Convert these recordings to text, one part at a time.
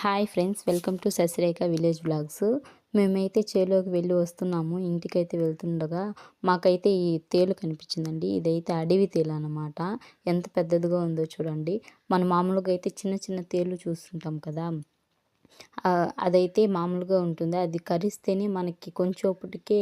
Hi friends welcome to Sasirekha village blogs మేమైతే చేలోకి వెళ్ళి వస్తున్నాము ఇంటికైతే వెళ్తుండగా మాకైతే ఈ తేలు కనిపించిందండి. ఇదైతే అడవి తేలు అనమాట ఎంత పెద్దదిగా ఉందో చూడండి. మన మామూలుగా అయితే చిన్న చిన్న తేలు చూస్తుంటాం కదా. అదైతే మామూలుగా ఉంటుంది. అది కరిస్తేనే మనకి కొంచెంప్పటికే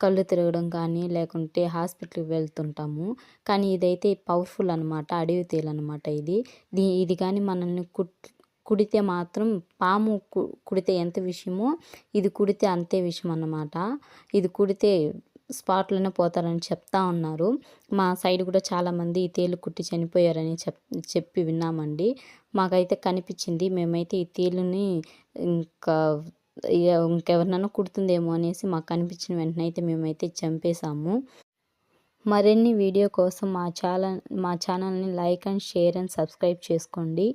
కళ్ళు తిరగడం కానీ లేకుంటే హాస్పిటల్కి వెళ్తుంటాము. కానీ ఇదైతే పవర్ఫుల్ అనమాట అడవి తేలు అనమాట ఇది. ఇది కానీ మనల్ని కుట్ కుడితే మాత్రం పాము కు- కుడితే ఎంత విషయమో ఇది కుడితే అంతే విషయం అన్నమాట ఇది కుడితే స్పాట్లోనే పోతారని చెప్తా ఉన్నారు. మా సైడ్ కూడా చాలామంది ఈ తేలు కుట్టి చనిపోయారని చెప్ చెప్పి విన్నామండి. మాకైతే కనిపించింది. మేమైతే ఈ తేలుని ఇంకా ఇంకెవరినైనా కుడుతుందేమో అనేసి మాకు కనిపించిన వెంటనే అయితే మేమైతే చంపేశాము. మరిన్ని వీడియో కోసం మా ఛానల్ మా ఛానల్ని like and share and subscribe చేసుకోండి.